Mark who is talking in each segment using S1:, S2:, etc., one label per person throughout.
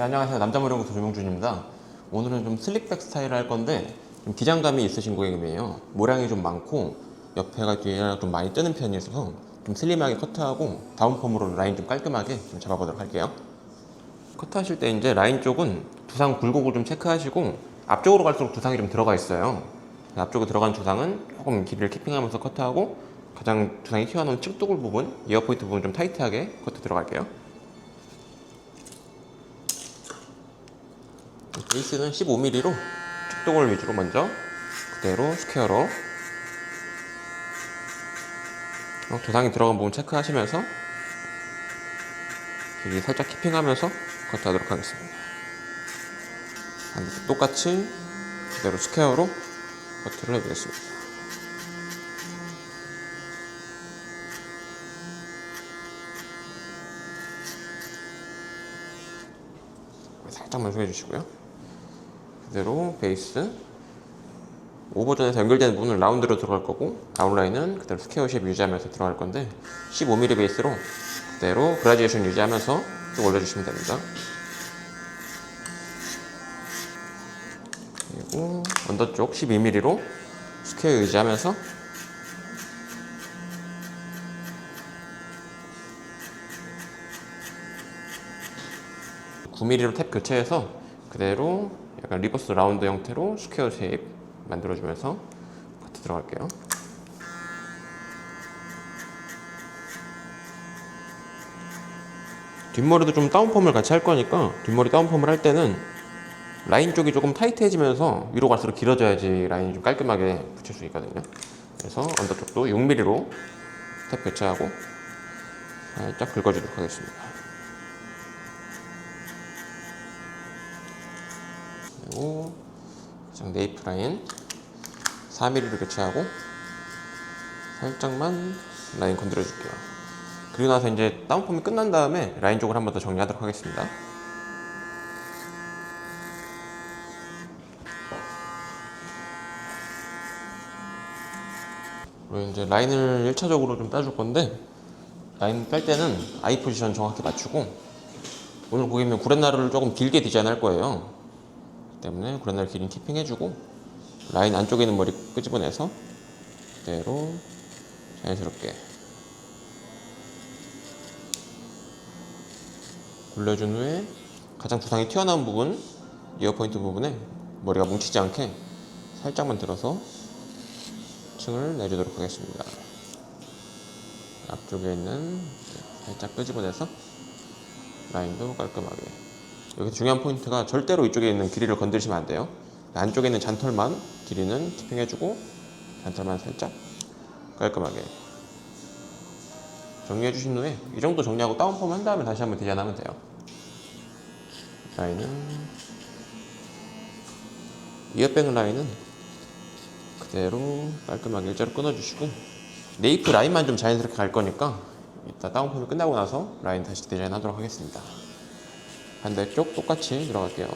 S1: 네, 안녕하세요. 남자모령구소 조명준입니다. 오늘은 좀 슬릭백 스타일을 할 건데 좀 기장감이 있으신 고객님이에요. 모량이 좀 많고 옆에가 뒤에가 좀 많이 뜨는 편이어서 좀 슬림하게 커트하고 다운펌으로 라인 좀 깔끔하게 좀 잡아보도록 할게요. 커트하실 때 이제 라인 쪽은 두상 굴곡을 좀 체크하시고 앞쪽으로 갈수록 두상이 좀 들어가 있어요. 앞쪽에 들어간 두상은 조금 길이를 키핑하면서 커트하고 가장 두상이 튀어나온 측도굴 부분, 이어포인트 부분 좀 타이트하게 커트 들어갈게요. 베이스는 15mm로 축동을 위주로 먼저 그대로 스퀘어로 어, 도상이 들어간 부분 체크하시면서 길이 살짝 키핑하면서 커트하도록 하겠습니다. 똑같이 그대로 스퀘어로 커트를 해보겠습니다. 살짝만 숙여 주시고요. 그대로 베이스 오버전에서 연결되는 부분은 라운드로 들어갈 거고 아웃라인은 그대로 스퀘어 쉐입 유지하면서 들어갈 건데 15mm 베이스로 그대로 그라듀에이션 유지하면서 쭉 올려주시면 됩니다. 그리고 언더 쪽 12mm로 스퀘어 유지하면서 구 m m 로탭 교체해서 그대로 약간 리버스 라운드 형태로 스퀘어 쉐입 만들어주면서 커트 들어갈게요. 뒷머리도 좀 다운펌을 같이 할 거니까 뒷머리 다운펌을 할 때는 라인 쪽이 조금 타이트해지면서 위로 갈수록 길어져야지 라인이 좀 깔끔하게 붙일 수 있거든요. 그래서 언더 쪽도 6mm로 탭 교체하고 살짝 긁어주도록 하겠습니다. 그리고 가장 네이프 라인 4mm로 교체하고 살짝만 라인 건드려 줄게요. 그리고 나서 이제 다운펌이 끝난 다음에 라인 쪽을 한 번 더 정리하도록 하겠습니다. 그리고 이제 라인을 1차적으로 좀 따줄 건데 라인 뺄 때는 아이 포지션 정확히 맞추고 오늘 고객님 구렛나루를 조금 길게 디자인할 거예요. 때문에 구렛나루 길이 키핑 해주고 라인 안쪽에 있는 머리 끄집어내서 그대로 자연스럽게 굴려준 후에 가장 두상이 튀어나온 부분 이어 포인트 부분에 머리가 뭉치지 않게 살짝만 들어서 층을 내주도록 하겠습니다. 앞쪽에 있는 살짝 끄집어내서 라인도 깔끔하게 여기 중요한 포인트가 절대로 이쪽에 있는 길이를 건드리시면 안 돼요. 안쪽에 있는 잔털만 길이는 티핑해주고 잔털만 살짝 깔끔하게 정리해 주신 후에 이 정도 정리하고 다운펌 한 다음에 다시 한번 디자인하면 돼요. 라인은 이어백 라인은 그대로 깔끔하게 일자로 끊어주시고 네이프 라인만 좀 자연스럽게 갈 거니까 이따 다운펌이 끝나고 나서 라인 다시 디자인하도록 하겠습니다. 반대쪽 똑같이 들어갈게요.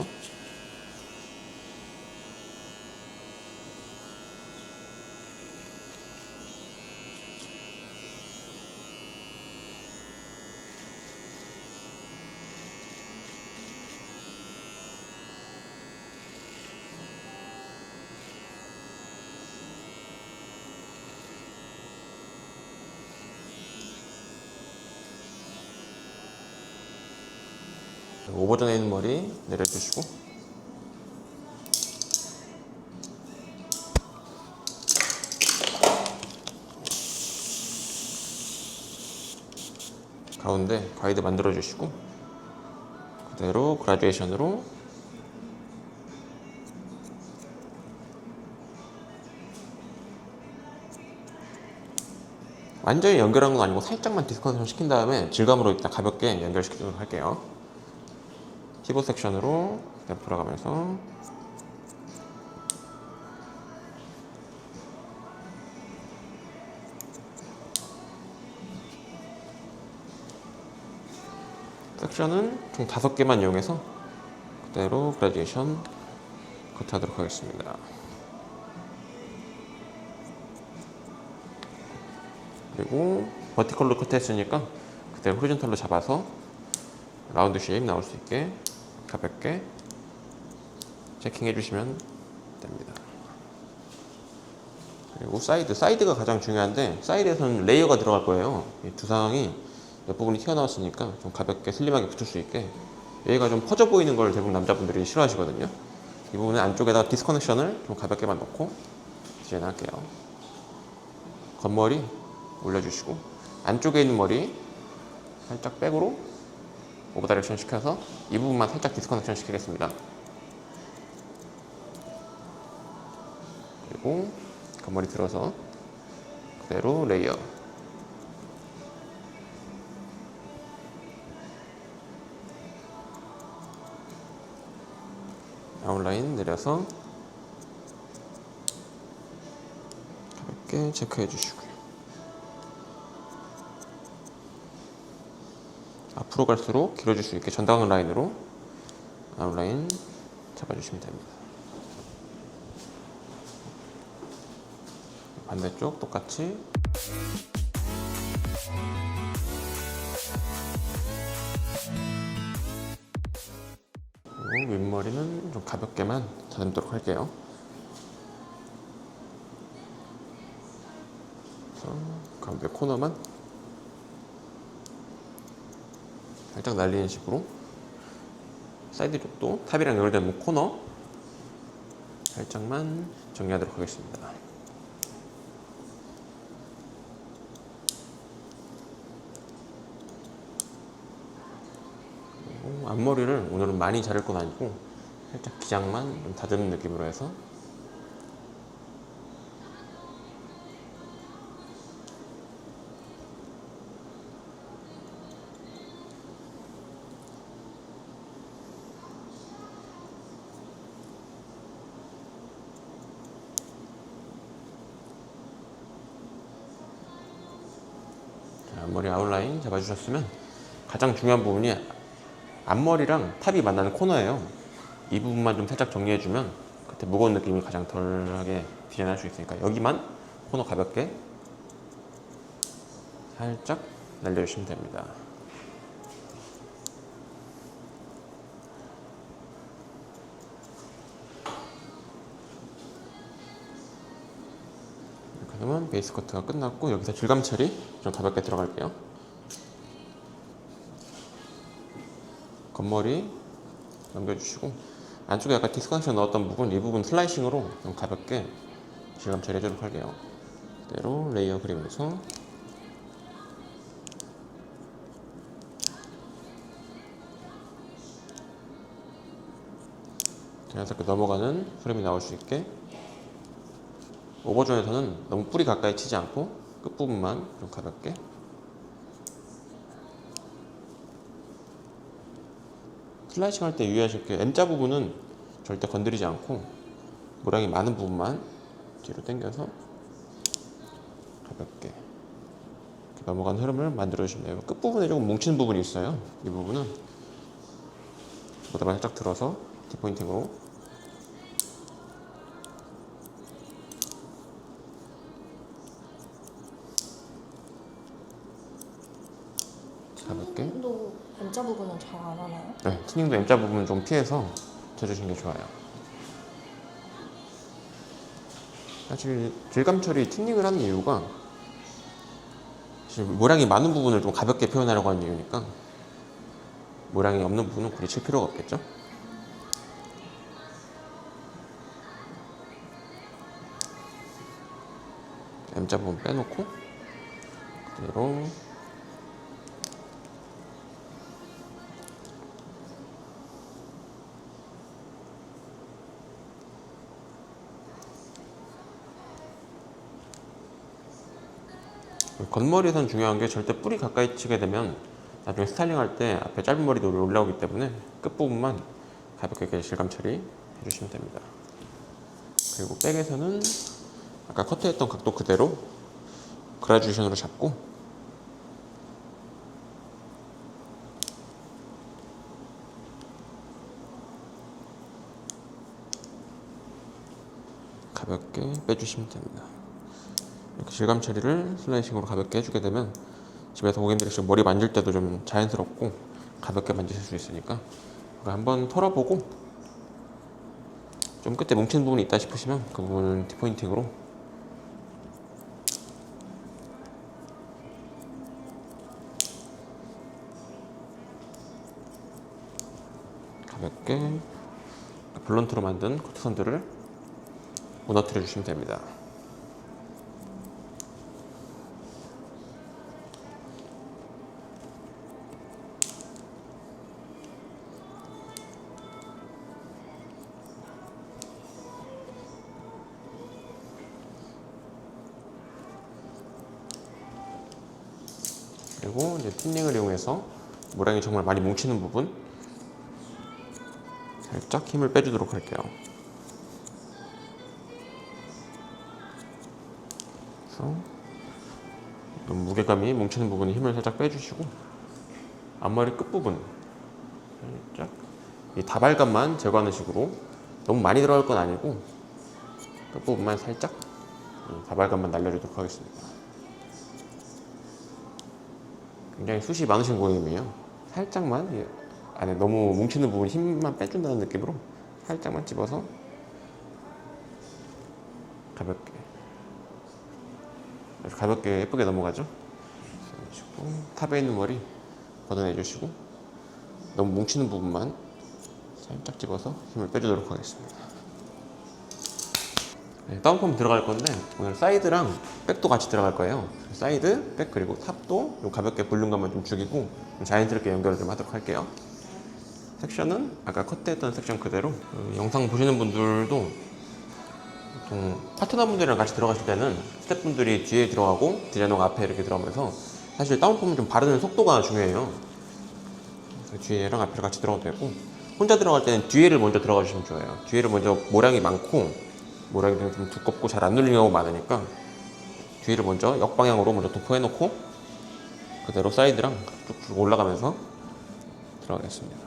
S1: 오버전에 있는 머리 내려주시고 가운데 가이드 만들어 주시고 그대로 그라듀에이션으로 완전히 연결한 건 아니고 살짝만 디스컨션 시킨 다음에 질감으로 일단 가볍게 연결시키도록 할게요. 15 섹션으로 그냥 돌아가면서 섹션은 총 다섯 개만 이용해서 그대로 그라듀에이션 커트하도록 하겠습니다. 그리고 버티컬로 커트했으니까 그대로 호리존탈로 잡아서 라운드 쉐입 나올 수 있게 가볍게 체킹해 주시면 됩니다. 그리고 사이드, 사이드가 가장 중요한데 사이드에서는 레이어가 들어갈 거예요. 이 두상이 옆부분이 튀어나왔으니까 좀 가볍게 슬림하게 붙을 수 있게 여기가 좀 퍼져 보이는 걸 대부분 남자분들이 싫어하시거든요. 이 부분은 안쪽에다 디스커넥션을 좀 가볍게만 넣고 디자인할게요. 겉머리 올려주시고 안쪽에 있는 머리 살짝 백으로 오버 다이렉션 시켜서 이 부분만 살짝 디스커넥션 시키겠습니다. 그리고 겉머리 들어서 그대로 레이어 라인 내려서 가볍게 체크해 주시고요. 앞으로 갈수록 길어질 수 있게 전방 라인으로 아웃라인 잡아주시면 됩니다. 반대쪽 똑같이 그리고 윗머리는 좀 가볍게만 다듬도록 할게요. 가운데 코너만 살짝 날리는 식으로 사이드 쪽도 탑이랑 연결된 코너 살짝만 정리하도록 하겠습니다. 그리고 앞머리를 오늘은 많이 자를 건 아니고 살짝 기장만 좀 다듬는 느낌으로 해서 자, 앞머리 아웃라인 잡아주셨으면 가장 중요한 부분이 앞머리랑 탑이 만나는 코너예요. 이 부분만 좀 살짝 정리해주면 그때 무거운 느낌이 가장 덜하게 디자인할 수 있으니까 여기만 코너 가볍게 살짝 날려주시면 됩니다. 이렇게 하면 베이스 커트가 끝났고 여기서 질감 처리 좀 가볍게 들어갈게요. 겉머리 넘겨주시고 안쪽에 약간 디스커넥션 넣었던 부분 이 부분 슬라이싱으로 좀 가볍게 질감 처리해주도록 할게요. 그대로 레이어 그리면서. 자연스럽게 넘어가는 프레임이 나올 수 있게. 오버존에서는 너무 뿌리 가까이 치지 않고 끝부분만 좀 가볍게 슬라이싱 할 때 유의하실 게 M자 부분은 절대 건드리지 않고 모양이 많은 부분만 뒤로 당겨서 가볍게 넘어가는 흐름을 만들어 주시면 돼요. 끝부분에 조금 뭉치는 부분이 있어요. 이 부분은 보다만 살짝 들어서 디포인팅으로
S2: M자 부분은 잘 안 하나요?
S1: 네, 튜닝도 M자 부분 좀 피해서 쳐주시는 게 좋아요. 사실 질감 처리 튜닝을 하는 이유가 사실 모량이 많은 부분을 좀 가볍게 표현하려고 하는 이유니까 모량이 없는 부분은 굳이 칠 필요가 없겠죠? M자 부분 빼놓고 그대로 겉머리에선 중요한 게 절대 뿌리 가까이 치게 되면 나중에 스타일링 할 때 앞에 짧은 머리도 올라오기 때문에 끝부분만 가볍게 실감 처리 해주시면 됩니다. 그리고 백에서는 아까 커트했던 각도 그대로 그라듀에이션으로 잡고 가볍게 빼주시면 됩니다. 질감 처리를 슬라이싱으로 가볍게 해주게 되면 집에서 고객님들이 지금 머리 만질 때도 좀 자연스럽고 가볍게 만지실 수 있으니까 한번 털어보고 좀 끝에 뭉치는 부분이 있다 싶으시면 그 부분은 디포인팅으로 가볍게 블런트로 만든 커트선들을 무너뜨려 주시면 됩니다. 그리고 이제 핀닝을 이용해서 모양이 정말 많이 뭉치는 부분 살짝 힘을 빼주도록 할게요. 그래서 좀 무게감이 뭉치는 부분에 힘을 살짝 빼주시고 앞머리 끝부분 살짝 이 다발감만 제거하는 식으로 너무 많이 들어갈 건 아니고 끝부분만 살짝 이 다발감만 날려주도록 하겠습니다. 굉장히 숱이 많으신 고객님이에요. 살짝만 이 안에 너무 뭉치는 부분 힘만 빼준다는 느낌으로 살짝만 집어서 가볍게 가볍게 예쁘게 넘어가죠. 그래서 탑에 있는 머리 걷어내 주시고 너무 뭉치는 부분만 살짝 집어서 힘을 빼주도록 하겠습니다. 네, 다운펌 들어갈 건데 오늘 사이드랑 백도 같이 들어갈 거예요. 사이드, 백 그리고 탑도 좀 가볍게 볼륨감을 좀 죽이고 좀 자연스럽게 연결을 좀 하도록 할게요. 섹션은 아까 컷했던 섹션 그대로 그 영상 보시는 분들도 보통 파트너분들이랑 같이 들어가실 때는 스태프분들이 뒤에 들어가고 디자이너가 앞에 이렇게 들어가면서 사실 다운펌은 좀 바르는 속도가 중요해요. 뒤에랑 앞에를 같이 들어가도 되고 혼자 들어갈 때는 뒤에를 먼저 들어가 주시면 좋아요. 뒤에를 먼저 모량이 많고 모량이 좀 두껍고 잘 안 눌리는 경우가 많으니까 뒤를 먼저 역방향으로 먼저 도포해 놓고 그대로 사이드랑 쭉쭉 올라가면서 들어가겠습니다.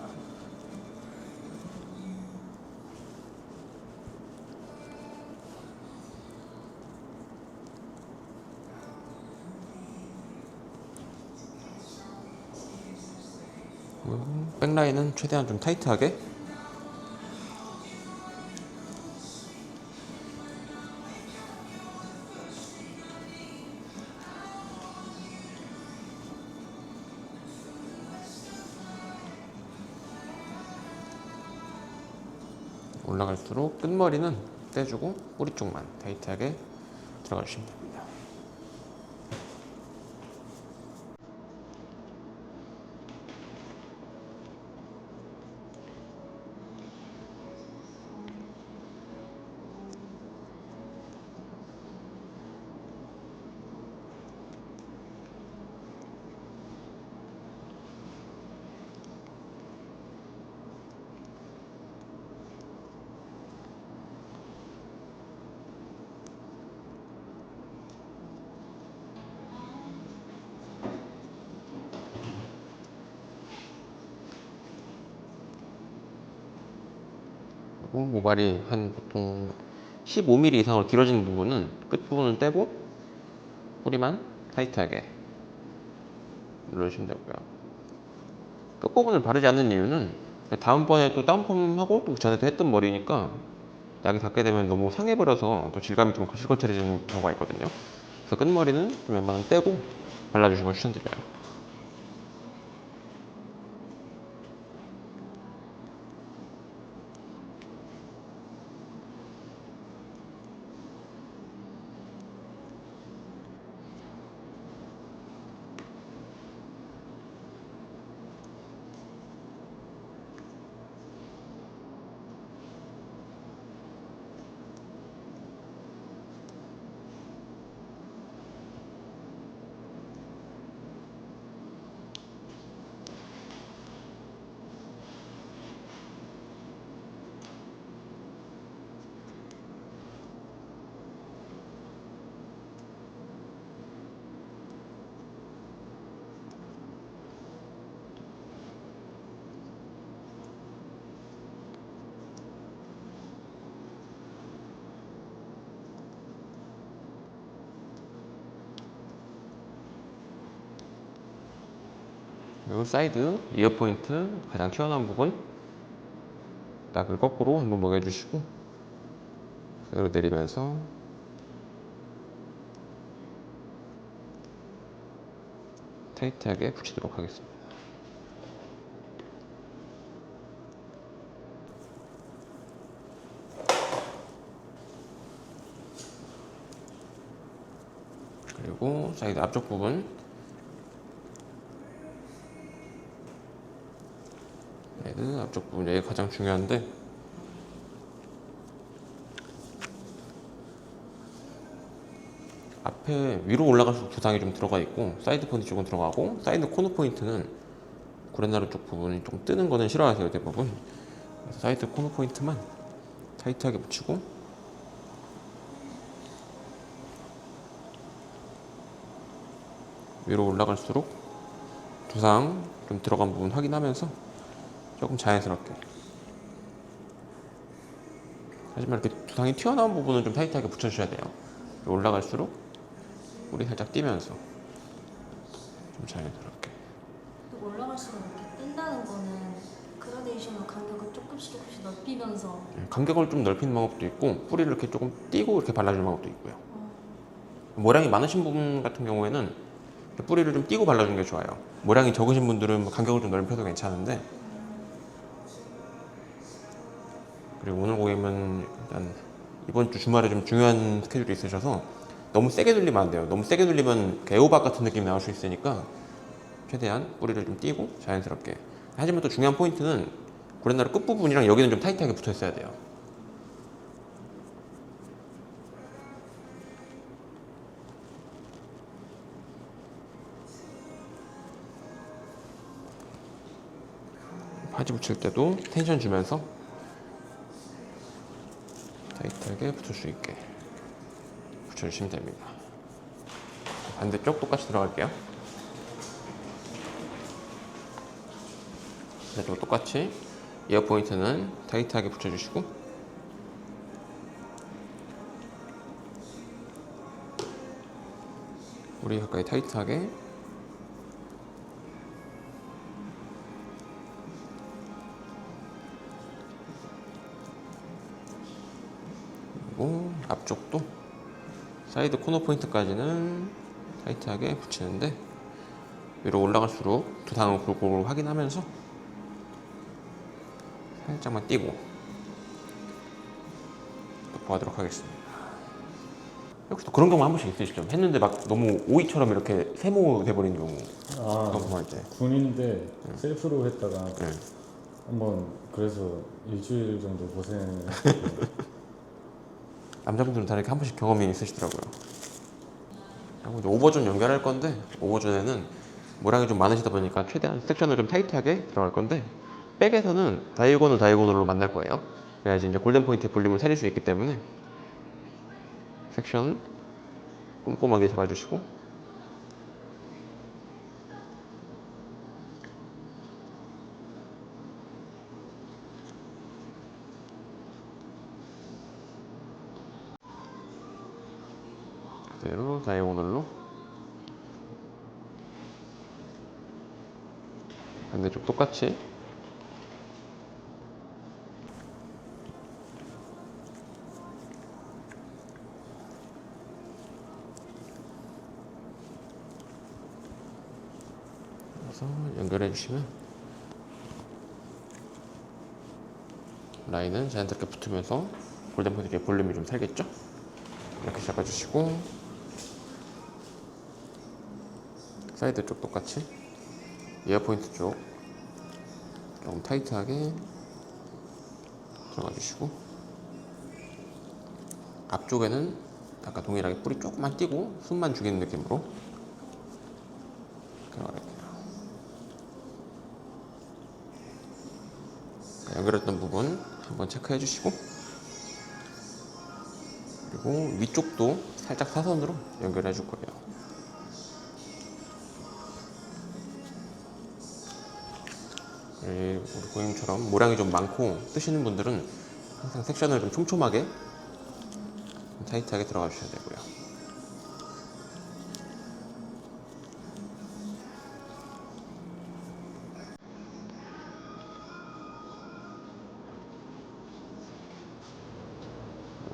S1: 음, 백라인은 최대한 좀 타이트하게 갈수록 끝머리는 떼주고 뿌리 쪽만 타이트하게 들어가 주시면 됩니다. 그리고 모발이 한 보통 15mm 이상으로 길어지는 부분은 끝부분을 떼고 뿌리만 타이트하게 눌러주시면 되고요. 끝부분을 바르지 않는 이유는 다음번에 또 다운펌하고 또 전에도 했던 머리니까 약이 닿게 되면 너무 상해버려서 또 질감이 좀 거칠거칠해지는 경우가 있거든요. 그래서 끝머리는 좀 웬만하면 떼고 발라주시는 걸 추천드려요. 그리고 사이드 이어 포인트 가장 튀어나온 부분. 낙을 거꾸로 한번 먹여주시고 그대로 내리면서. 타이트하게 붙이도록 하겠습니다. 그리고 사이드 앞쪽 부분 사이드 앞쪽 부분 여기 가장 중요한데. 앞에 위로 올라갈수록 두상이 좀 들어가 있고 사이드 포인트 쪽은 들어가고 사이드 코너 포인트는 구레나루 쪽 부분이 좀 뜨는 거는 싫어하세요 대부분. 그래서 사이드 코너 포인트만 타이트하게 붙이고. 위로 올라갈수록 두상 좀 들어간 부분 확인하면서 조금 자연스럽게. 하지만 이렇게 두상이 튀어나온 부분은 좀 타이트하게 붙여주셔야 돼요. 올라갈수록 뿌리 살짝 띄면서 좀 자연스럽게.
S2: 또 올라갈수록 이렇게 뜬다는 거는 그라데이션으로 간격을 조금씩 조금씩 넓히면서.
S1: 간격을 좀 넓히는 방법도 있고 뿌리를 이렇게 조금 띄고 이렇게 발라주는 방법도 있고요. 모량이 많으신 분 같은 경우에는 뿌리를 좀 띄고 발라주는 게 좋아요. 모량이 적으신 분들은 뭐 간격을 좀 넓혀도 괜찮은데 그리고 오늘 고객님은 일단 이번 주 주말에 좀 중요한 스케줄이 있으셔서 너무 세게 눌리면 안 돼요. 너무 세게 눌리면 애호박 같은 느낌이 나올 수 있으니까 최대한 뿌리를 좀 띄고 자연스럽게. 하지만 또 중요한 포인트는 구레나루 끝부분이랑 여기는 좀 타이트하게 붙어 있어야 돼요. 바지 붙일 때도 텐션 주면서 타이트하게 붙을 수 있게 붙여주시면 됩니다. 반대쪽 똑같이 들어갈게요. 반대쪽 똑같이 이어 포인트는 타이트하게 붙여주시고 우리 가까이 타이트하게 앞쪽도 사이드 코너 포인트까지는 타이트하게 붙이는데 위로 올라갈수록 두 당을 골고루 확인하면서 살짝만 띄고 덮어가도록 하겠습니다. 혹시 또 그런 경우 한 번씩 있으시죠? 했는데 막 너무 오이처럼 이렇게 세모 돼버린 경우
S3: 아
S1: 점프할 때
S3: 군인데 셀프로 했다가
S1: 네.
S3: 한번 그래서 일주일 정도 고생
S1: 남자분들은 다 이렇게 한 번씩 경험이 있으시더라고요. 오버존 연결할 건데 오버존에는 모량이 좀 많으시다 보니까 최대한 섹션을 좀 타이트하게 들어갈 건데 백에서는 다이고널 다이고널로 만날 거예요. 그래야지 이제 골든 포인트 볼륨을 살릴 수 있기 때문에 섹션 꼼꼼하게 잡아주시고 그대로 다이고널로. 반대쪽 똑같이. 연결해 주시면 라인은 자연스럽게 붙으면서 골든 포인트의 볼륨이 좀 살겠죠? 이렇게 잡아주시고 사이드 쪽 똑같이. 이어 포인트 쪽. 조금 타이트하게 들어가 주시고. 앞쪽에는 아까 동일하게 뿌리 조금만 띄고 숨만 죽이는 느낌으로. 들어갈게요. 연결했던 부분 한번 체크해 주시고. 그리고 위쪽도 살짝 사선으로 연결해 줄 거예요. 우리 고영처럼 모량이 좀 많고 뜨시는 분들은 항상 섹션을 좀 촘촘하게 좀 타이트하게 들어가 주셔야 되고요.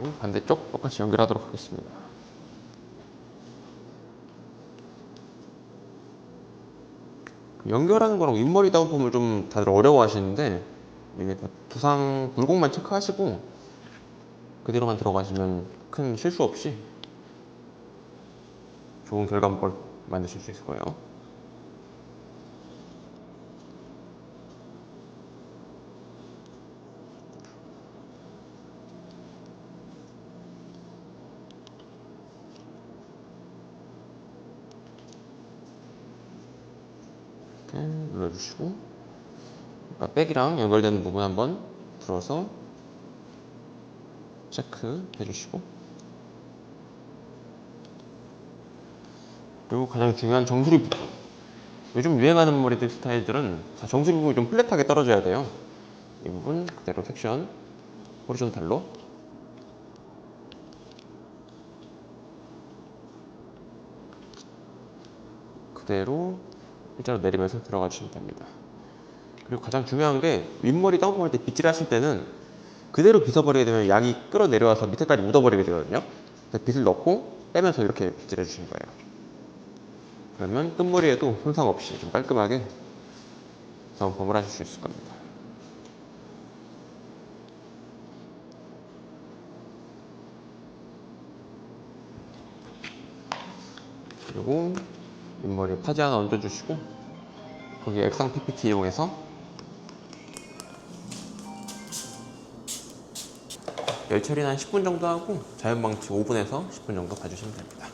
S1: 음, 반대쪽 똑같이 연결하도록 하겠습니다. 연결하는 거랑 윗머리 다운펌을 좀 다들 어려워하시는데 이게 다 두상 굴곡만 체크하시고 그대로만 들어가시면 큰 실수 없이 좋은 결과물 만드실 수 있을 거예요. 이렇게 눌러주시고 아까 백이랑 연결되는 부분 한번 들어서 체크 해주시고. 그리고 가장 중요한 정수리 부분. 요즘 유행하는 머리들 스타일들은 다 정수리 부분이 좀 플랫하게 떨어져야 돼요. 이 부분 그대로 섹션 호리존탈로. 그대로 일자로 내리면서 들어가 주시면 됩니다. 그리고 가장 중요한 게 윗머리 다운펌 할때 빗질 하실 때는 그대로 빗어버리게 되면 양이 끌어내려와서 밑에까지 묻어버리게 되거든요. 그래서 빗을 넣고 빼면서 이렇게 빗질해 주시는 거예요. 그러면 끝머리에도 손상 없이 좀 깔끔하게 다운펌을 하실 수 있을 겁니다. 그리고 윗머리에 파지 하나 얹어주시고 거기 액상 PPT 이용해서 열 처리는 한 10분 정도 하고 자연방치 5분에서 10분 정도 봐주시면 됩니다.